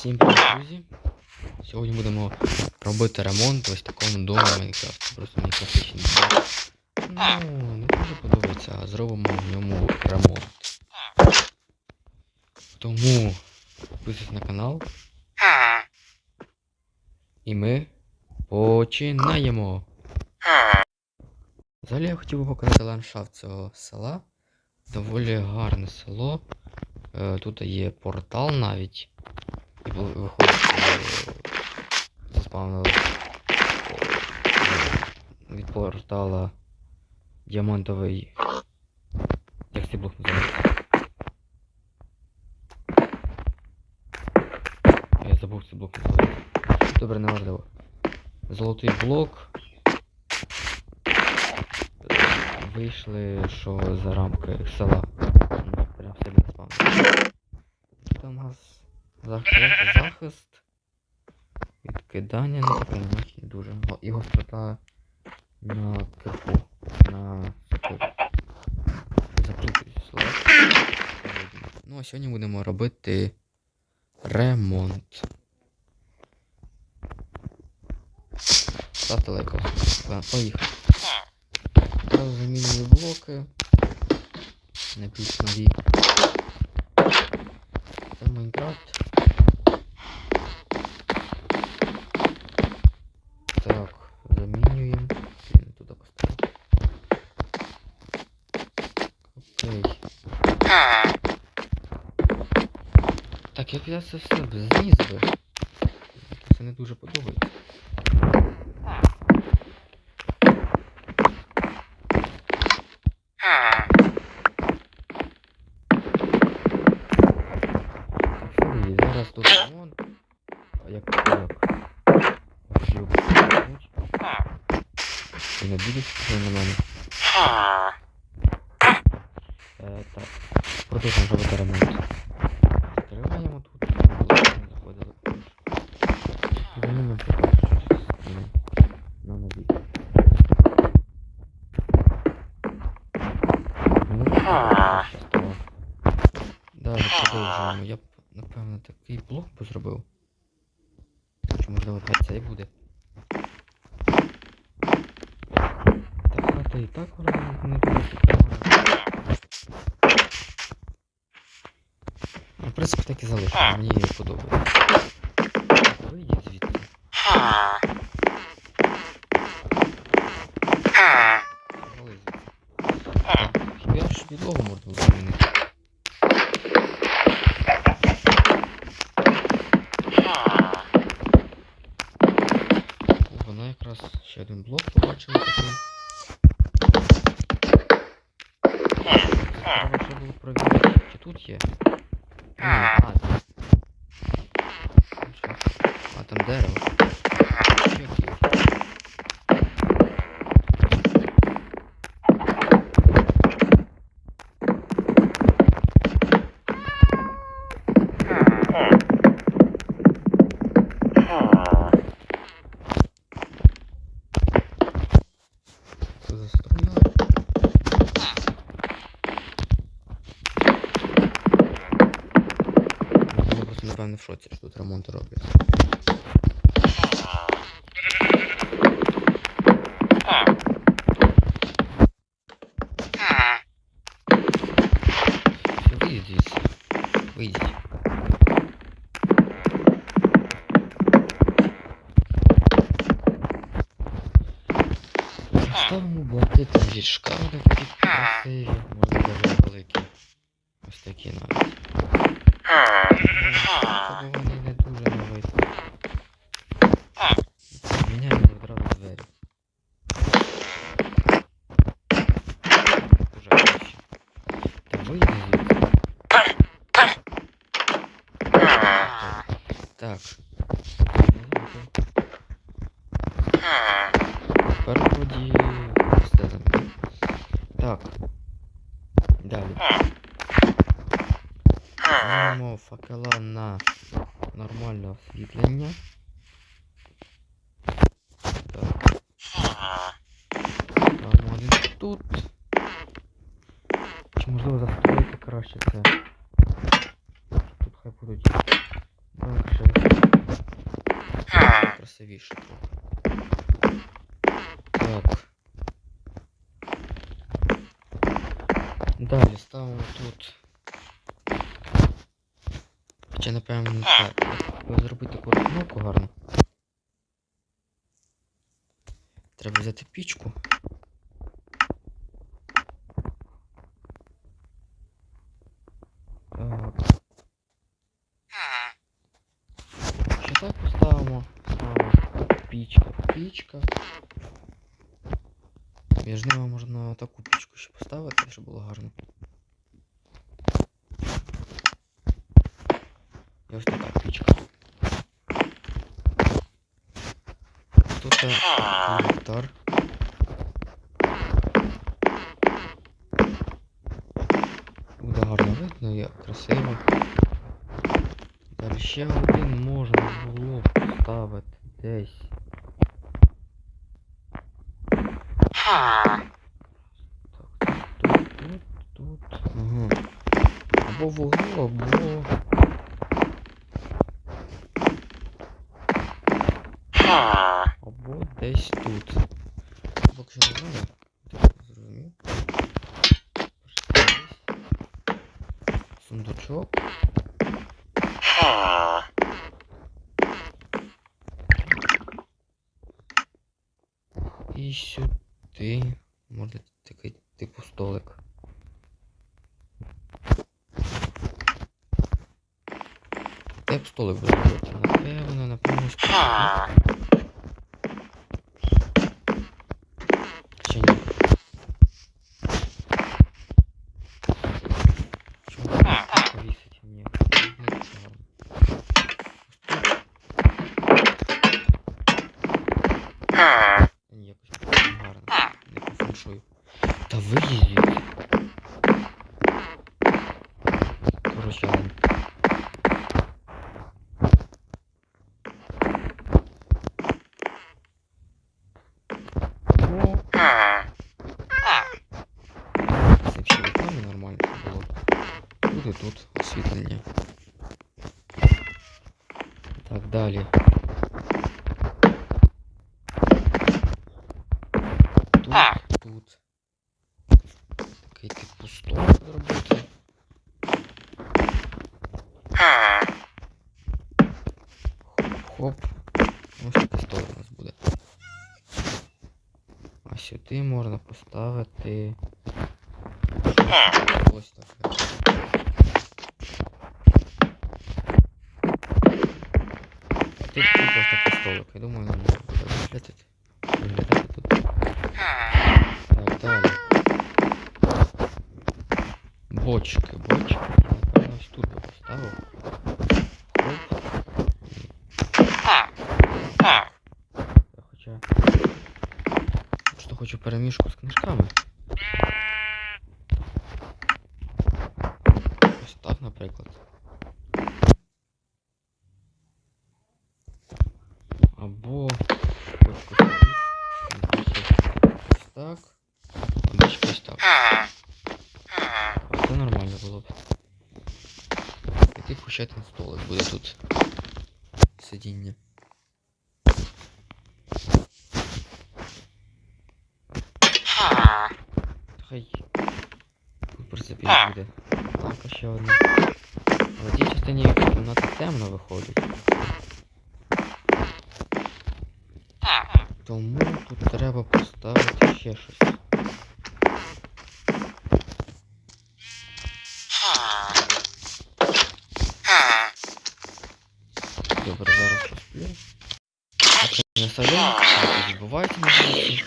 Всім привіт, друзі! Сьогодні будемо робити ремонт в ось такому домі Майнкрафт. Просто мені класичний. Ну, не дуже подобається, а зробимо в ньому ремонт. Тому підписуйтесь на канал. І ми починаємо. Взагалі я хотів би показати ландшафт цього села. Доволі гарне село. Е, Тут є портал навіть. Виходить е, заспавнили від портала діамантовий. Як цей блок називається? Я забув цей блок. Добре, неважливо. Золотий блок. Вийшли, що за рамки села. Ну, Прям себе не спавнили. Там у нас захист, захист. Відкидання, ну таке не дуже. О, І гострота на кирку. На сокиру. Заплутаюсь. Ну а сьогодні будемо робити ремонт. Ставте лайк. Поїхали. Одразу замінюю блоки. Не більш нові. Це Майнкрафт. Так, як я це все зніс би. Це не дуже подобається. І зараз тут ремонт. А як як? Жив. І не буде схоже на мене. Е, так. Продовжуємо робити ремонт. Закриваємо тут. Заходили. Замінимо поки що через стіни. На нові. Ну, ще стало. Далі продовжуємо. Я б, напевно, такий блок би зробив. Чи можливо навіть цей буде. Та хата і так вроде не цікава. Ну, в принципі, так і залишимо, мені подобається. Вийдіть звідси. Вали звідси. Так, Хіба ж підлогу можна було змінити? О, Вона якраз ще один блок побачила такий. Треба ще було провірити, чи тут є. Ні, а, там. Щас. А, там дерево. Ще якісь. Це за струна. Я просто напевно в шоці, що тут ремонт роблять. Все, вийдіть. Вийдіть. Ставимо блоки там від такі красиві, можна даже великі. Ось такі навіть. Тобто вони не дуже на вид. Міняємо одразу двері. Уже краще. Та вийди звідси. Так. Тепер вроді все замінив. Так. Далі. Ставимо факела на нормальное освещение. Тут. Чи можливо застроїти краще це? Тут хай будуть. Ще... Красивіше трохи. Так. Далее, ставим тут. Не так. Треба зробити таку розмовку гарну. Треба взяти пічку. Так. Ще так поставимо. Ставимо пічка, пічка. Між ними можна таку пічку ще поставити, щоб було гарно. І ось така е, ліхтар. Буде гарно видно і красиво. Далі ще один можна було поставити десь. Так, тут, тут, тут. Ага. Або в або. Або десь тут. Поки що не знаю. Зрозумів. Сундучок. І сюди. Може такий типу столик. Б столик буде робити? Напевно, напевно, ось далі. Тут, тут. Такий типу стол зробити. Хоп. Ось такий стол у нас буде. А сюди можна поставити. Ось таке. Тут, тут ось такий столик. Я думаю, нам буде виглядати. Виглядати тут. Так, далі. Бочки, бочки. Я, Напевно, ось тут би поставив. Хоп. Я хоча. Просто хочу перемішку з книжками. Ось так, наприклад. І типу ще один столик буде тут. Сидіння. Хай. Тут в принципі і буде. Так, ще одна. Але в цій частині кімната темно виходить. Тому тут треба поставити ще щось. Так, не садимо, так відбувається на вулиці.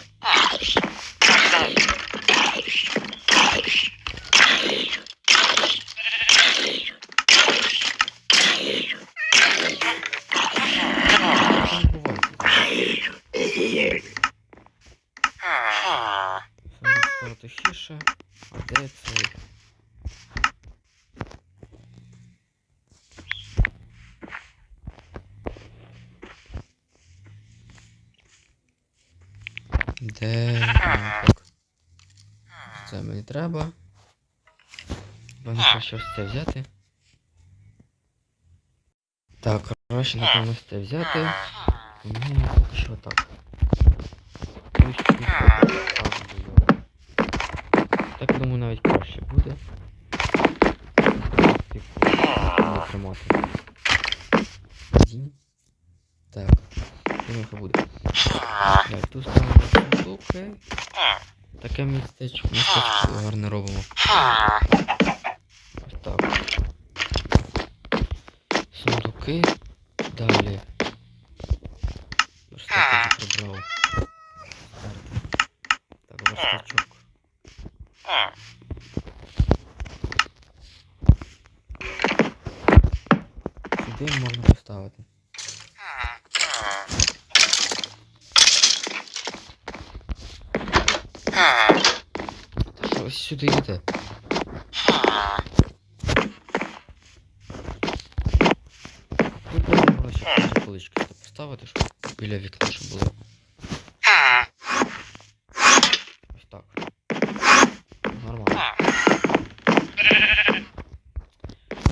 Що відбувається? Саме стало тихіше, а де цей? треба. Мені краще ось це взяти. Так, краще напевно ось це взяти. Тому поки що так. Ось тут так було. Так я думаю навіть краще буде. Типу, не тримати. дім. Так. Думаю, що буде. Так, тут ставимо сундуки. Таке містечко, містечко гарне робимо. Ось так. Сундуки. Далі. Верстак вже прибрав. Так, верстачок. Сюди можна поставити. інші полички сюди поставити, щоб біля вікна, щоб було. Ось так. Нормально.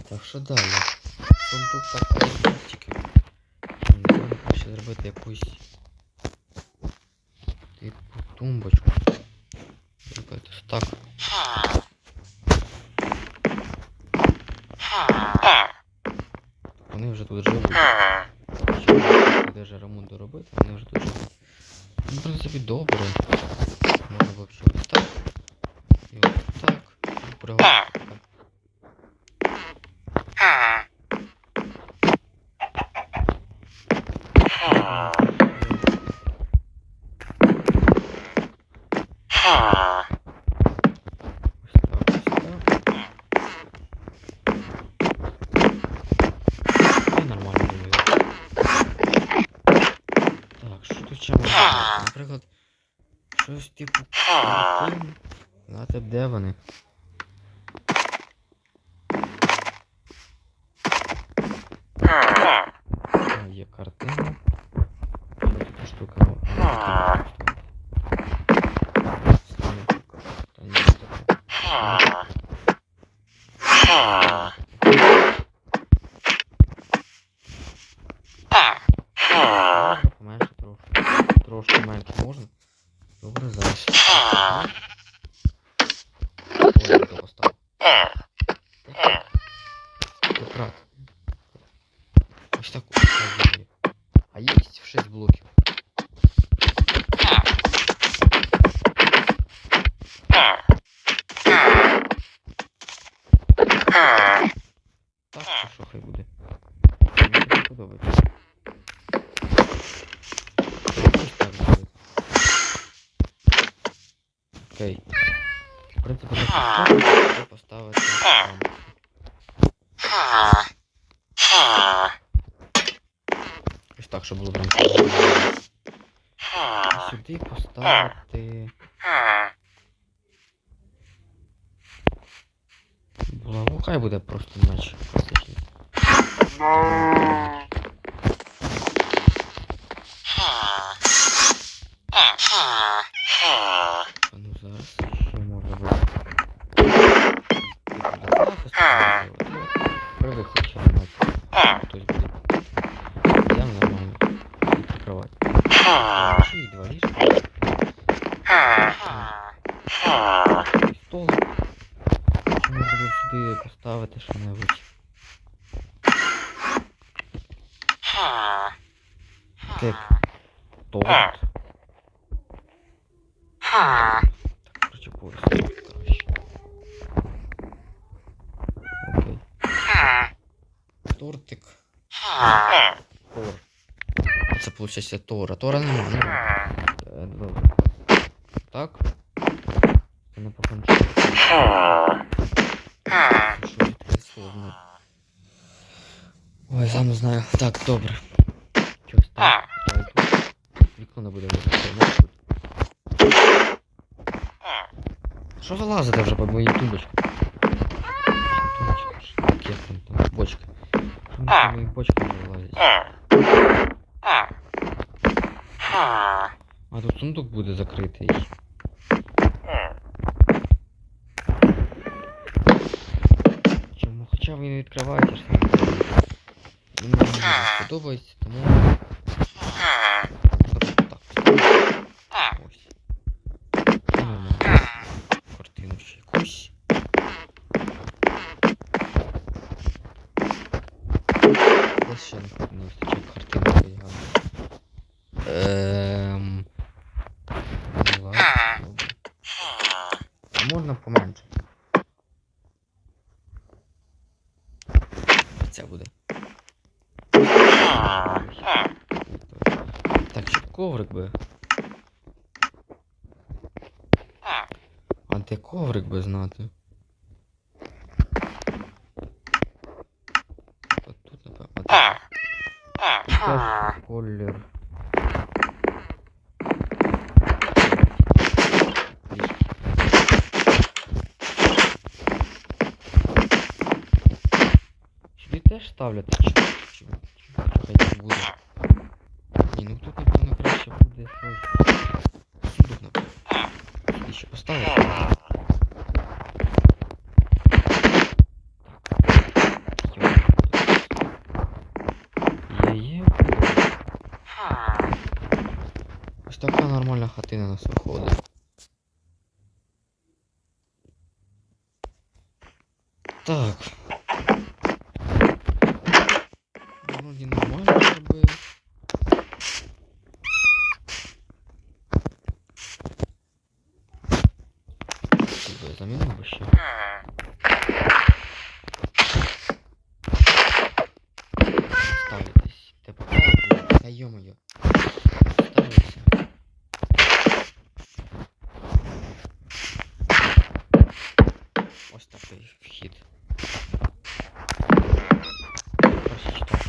Так, що далі? Сундук так пластиків. Напевно, краще зробити якусь типу тумбочку. Зробити ось так. Тут живуть. Ремонт робити, вони вже тут живуть. Ну, в принципі, добре. Можна вообще ось так. І ось так. І приготувати. Ось так, ось так. І нормально думаю. Так, що тут ще можна? робити? Наприклад, щось типу картин. Знати, де вони. А, є картина. Що тут штука? Ну, картина. Стане штука. Та ні, така. Можна поменше трошки. Трошки менше можна. Добре, зараз. Ой, я то поставив. Брат. Ось так ось так є. А є в 6 блоків. Так, чи що хай буде. Мені не подобається. Окей. В принципі, так можна поставити там. Ось так, щоб було прям. Сюди поставити. Булаву, хай буде просто наче ну зараз що може бути. Типу для захисту можливо. Ну, При виході ламати. Хтось буде. Йдемо нормально. І прикривати. Чи і два ліжка. Стол. Чи можна було сюди поставити що-небудь. Тип. Торт. Так, короче, пояс. Короче. Окей. Тортик. Тор. Це получається Тора. Тора нема, ну. Е, Добре. Так. Це не покончено. Що. Ой, сам знаю. Так, добре. Чогось так. Я йду. Вікно не буде видно. Що ви лазите вже по моїй тумбочці? Тумбочка, що таке там, там бочка. Що вони по моїй бочці не вилазять? А тут сундук буде закритий. Чому? Хоча він відкривається ж там. Він мені дуже сподобається, тому. коврик би знати? От тут, напевно. Колір. Сюди теж ставляти чи, чи, чи хай так буде. Ні, ну тут напевно краще буде щось. Сундук, напевно. Сюди ще поставити. Є, є. Ось така нормальна хатина нас виходить. Так. Вроді нормально зробив. Тебе замінив би ще. Ставитись. Ти попав? Та йо-моє. Ставилися. Ось такий вхід. Перший читав.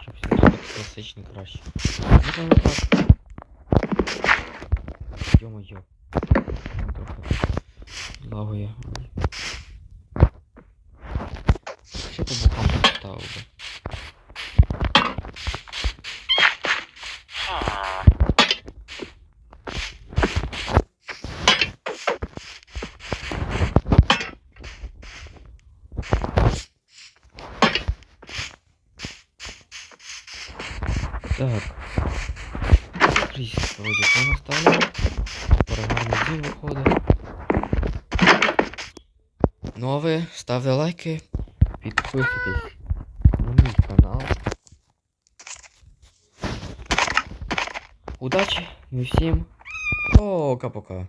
Щоб все так класичний краще. Йо-моє. Трохи лагує. Ще по бокам поставив би. Так. Крізь вроді воно стало. Перегарний дім виходить. Ну а ви ставте лайки, підписуйтесь на мій канал. Удачі і всім пока-пока.